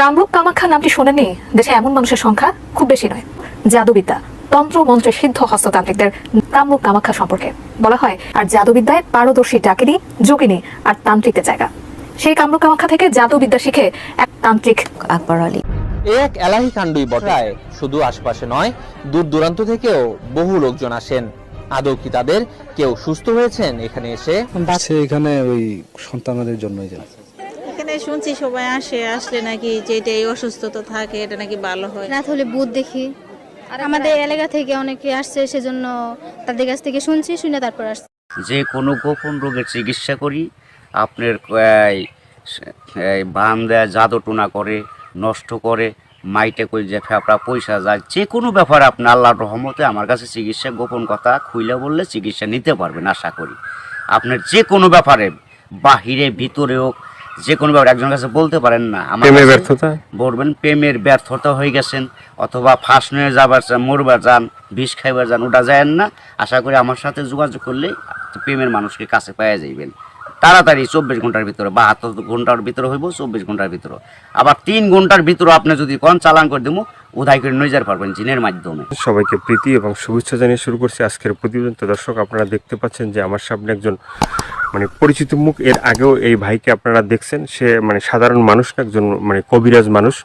কামরূপ কামাখ্যা নামটি শোনেনি দেশে এমন মানুষের সংখ্যা খুব বেশি নয়। জাদুবিদ্যা তন্ত্র মন্ত্রে সিদ্ধ হস্ততান্ত্রিকদের কামরূপ কামাখ্যা সম্পর্কে বলা হয়। আর জাদুবিদ্যায় পারদর্শী ডাকিনী যোগিনী আর তান্ত্রিকদের জায়গা। সেই কামরূপ কামাখ্যা থেকে জাদুবিদ্যা শিখে এক তান্ত্রিক আকবর আলী। এক এলাহি কাণ্ডই বটায় শুধু আশপাশে নয় দূর দূরান্ত থেকেও বহু লোকজন আসেন। আদৌ কি তাদের কেউ সুস্থ হয়েছেন এখানে এসে? এখানে ওই সন্তানদের জন্যই যায় এখানে শুনছি সবাই আসে আসলে নাকি যে এটা এই অসুস্থতা থাকে এটা নাকি ভালো হয়। রাত হলে বুধ দেখি। আর আমাদের এলাকা থেকে অনেকে আসছে সেজন্য তাদের কাছ থেকে শুনছি শুনে তারপর আসছে। যে কোনো গোপন রোগের চিকিৎসা করি আপনার বান দেয় জাদু টোনা করে নষ্ট করে মাইটে করে যে ফেফড়া পয়সা যায় যে কোনো ব্যাপারে আপনি আল্লাহর রহমতে আমার কাছে চিকিৎসা গোপন কথা খুইলে বললে চিকিৎসা নিতে পারবেন আশা করি। আপনার যে কোনো ব্যাপারে বাহিরে ভিতরে হোক যে কোনো ব্যাপারে একজনের কাছে বলতে পারেন না। আমার ব্যর্থতা? বলবেন প্রেমের ব্যর্থতা হয়ে গেছেন অথবা ফাঁস নিয়ে যাবার চান মরবার যান বিষ খাইবার যান ওটা যায় না। আশা করি আমার সাথে যোগাযোগ করলে প্রেমের মানুষকে কাছে পাওয়া যাইবেন। তাড়াতাড়ি চব্বিশ ঘণ্টার ভিতরে বাহাত্তর ঘণ্টার ভিতরে হইব চব্বিশ ঘণ্টার ভিতরে। আবার তিন ঘণ্টার ভিতরে আপনি যদি কন চালান করে দেবো উধাই করে পারবেন জিনের মাধ্যমে। সবাইকে প্রীতি এবং শুভেচ্ছা জানিয়ে শুরু করছি আজকের প্রতিবেদন। তো দর্শক, আপনারা দেখতে পাচ্ছেন যে আমার সামনে একজন মানে পরিচিত মুখ। এর আগেও এই ভাইকে আপনারা দেখছেন। সে মানে সাধারণ মানুষ না, একজন মানে কবিরাজ মানুষ।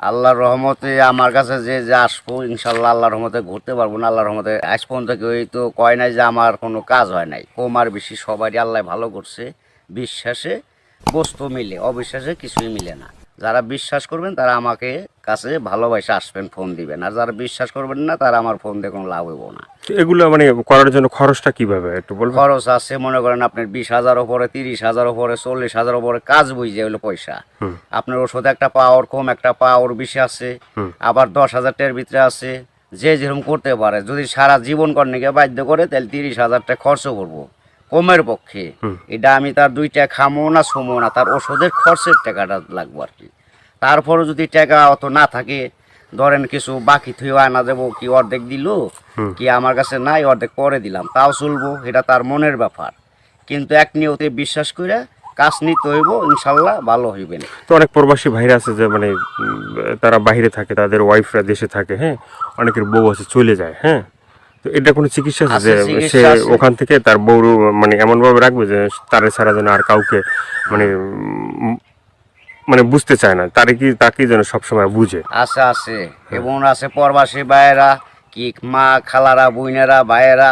আল্লাহর রহমতে আমার কাছে যে যে আসব, ইনশাল্লাহ আল্লাহর রহমতে ঘুরতে পারব না, আল্লাহর রহমতে আজ পর্যন্ত কেউ তো কয় নাই যে আমার কোনো কাজ হয় নাই। কম আর বেশি সবারই আল্লাহ ভালো করছে, বিশ্বাসে বস্তু মিলে, অবিশ্বাসে কিছুই মিলে না। যারা বিশ্বাস করবেন তারা আমাকে কাছে ভালোবাসে আসবেন ফোন দিবেন। আর যারা বিশ্বাস করবেন না তারা আমার ফোন দিয়ে কোনো লাভ হইব না। এগুলো মানে করার জন্য খরচটা কীভাবে একটু বলবেন? খরচ আছে মনে করেন আপনার বিশ হাজার উপরে তিরিশ হাজার ওপরে চল্লিশ হাজার ওপরে কাজ বুঝে হলো পয়সা। আপনার ওষুধ একটা পাওয়ার কম একটা পাওয়ার বেশি আছে। আবার দশ হাজার টাকার ভিতরে আছে। যে যেরকম করতে পারে যদি সারা জীবন কর্ণীকে বাধ্য করে তাহলে তিরিশ হাজার টাকা খরচ করব। কমের পক্ষে। এটা আমি তার দুইটা খামো না সমো না তার ওষুধের খরচের টাকাটা লাগবো আর কি। তারপরে যদি টাকা অত না থাকে ধরেন কিছু বাকি থুয়ে আনা দেবো কি অর্ধেক দিল কি আমার কাছে নাই অর্ধেক পরে দিলাম তাও চলবো এটা তার মনের ব্যাপার। কিন্তু এক নিয়তে বিশ্বাস করে কাজ নিতে হইব ইনশাল্লাহ ভালো হইবেন তো অনেক প্রবাসী ভাইরা আছে যে মানে তারা বাইরে থাকে তাদের ওয়াইফরা দেশে থাকে হ্যাঁ? অনেকের বউ আছে চলে যায় হ্যাঁ? এটা কোনো চিকিৎসা আছে যে সে। ওখান থেকে তার বউ মানে এমন ভাবে রাখবে যে তারে ছাড়া যেন আর কাউকে মানে মানে বুঝতে চায় না। তারে কি তাকে যেন সবসময় বুঝে। আছে আছে। এবং আছে প্রবাসী ভাইয়েরা কি মা খালারা বোনেরা ভাইয়েরা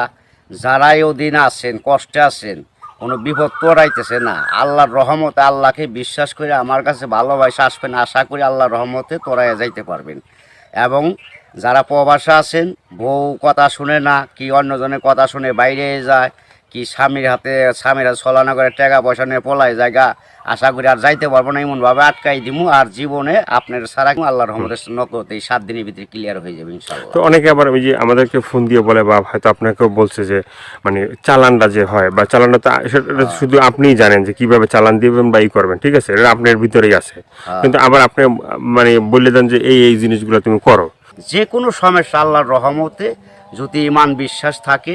যারাই ওদিন আছেন কষ্টে আছেন কোনো বিপদ তোরাইতেছে না। আল্লাহর রহমতে আল্লাহকে বিশ্বাস করে আমার কাছে ভালোবাসা আসবেন আশা করি আল্লাহর রহমতে তোরাই যাইতে পারবেন। এবং যারা প্রবাসে আছেন বউ কথা শুনে না কি অন্যজনের কথা শুনে বাইরে যায় কি স্বামীর হাতে স্বামীরা ছলানা করে টাকা পয়সা নিয়ে পলায় জায়গা আশা করি আর যাইতে পারব না এমনভাবে আটকাই দিমু আর জীবনে আপনার সারা আল্লাহর রহমতের নকতে এই সাত দিনের ভিতরে ক্লিয়ার হয়ে যাবে ইনশাল্লাহ তো অনেকে আবার ওই যে আমাদেরকে ফোন দিয়ে বলে বা হয়তো আপনাকেও বলছে যে মানে চালানটা যে হয় বা চালানটা তো সেটা হ্যাঁ। শুধু আপনিই জানেন যে কীভাবে চালান দিবেন বা ই করবেন ঠিক আছে এটা আপনার ভিতরেই আছে হ্যাঁ। কিন্তু আবার আপনি মানে বলে দেন যে এই এই জিনিসগুলো তুমি করো যে কোনো সমস্যা আল্লাহর রহমতে যদি ইমান বিশ্বাস থাকে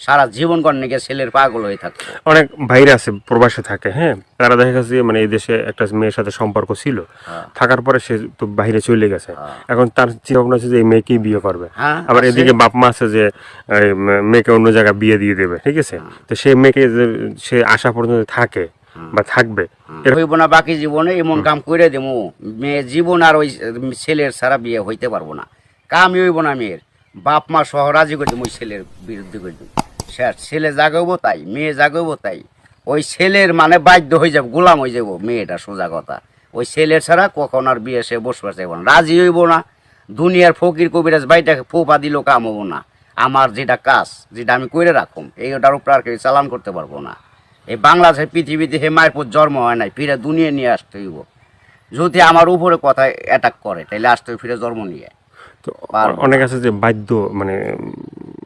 সারা জীবন কর্ণিকে ছেলের পাগল হয়ে থাকতো। অনেক ভাইরা আছে প্রবাসে থাকে হ্যাঁ? তারা দেখা গেছে মানে এই দেশে একটা মেয়ের সাথে সম্পর্ক ছিল। থাকার পরে সে তো বাইরে চলে গেছে। এখন তার চিন্তা ভাবনা আছে যে এই মেয়েকেই বিয়ে করবে। হ্যাঁ, আবার এদিকে বাপ মা আছে যে মেয়েকে অন্য জায়গায় বিয়ে দিয়ে দেবে ঠিক আছে? তো সেই মেয়েকে সে আসা পর্যন্ত থাকে বা থাকবে। হইব না বাকি জীবনে এমন কাম করে দেবো মেয়ে জীবন আর ওই ছেলের ছাড়া বিয়ে হইতে পারব না। কামই হইব না মেয়ের। বাপ মা সহ রাজি করে দেবো ওই ছেলের বিরুদ্ধে করে দেবো। সে আর ছেলে জাগাবো তাই, মেয়ে জাগাবো তাই। ওই ছেলের মানে বাধ্য হয়ে যাব, গোলাম হয়ে যাব, মেয়েটা সোজা কথা। ওই ছেলের ছাড়া কখন আর বিয়ে সে বসবার চাইব না, রাজি হইব না। দুনিয়ার ফকির কবিরাজ বাইটাকে ফোপা দিল, কাম হব না। আমার যেটা কাজ, যেটা আমি করে রাখুম, এইটার উপর আর কেউ চালান করতে পারব না। এই বাংলাদেশের পৃথিবীতে হে মায়ের পর জন্ম হয় নাই, ফিরে দুনিয়া নিয়ে আসতে হইব। যদি আমার উপরে কথা অ্যাটাক করে তাহলে আসতে ফিরে জন্ম নিয়ে। অনেক আছে যে বাধ্য মানে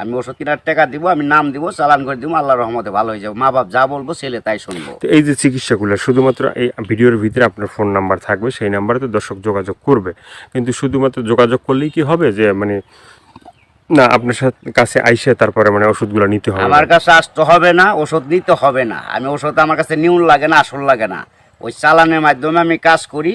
আমি ওষুধ কেনার টাকা দিব আমি নাম দিব চালান করে দিব আল্লাহ রহমতে ভালো হয়ে যাব। মা বাপ যা বলব ছেলে তাই শুনব। তো এই যে চিকিৎসাগুলো শুধুমাত্র এই ভিডিওর ভিতরে আপনার ফোন নাম্বার থাকবে সেই নাম্বারে তো দর্শক যোগাযোগ করবে। কিন্তু শুধুমাত্র যোগাযোগ করলেই কি হবে যে মানে না আপনার সাথে কাছে আইসে তারপরে মানে ওষুধগুলো নিতে হবে? আমার কাছে আসতে হবে না ওষুধ নিতে হবে না। আমি ওষুধ আমার কাছে নিউন লাগে না আসল লাগে না। ওই চালানের মাধ্যমে আমি কাজ করি।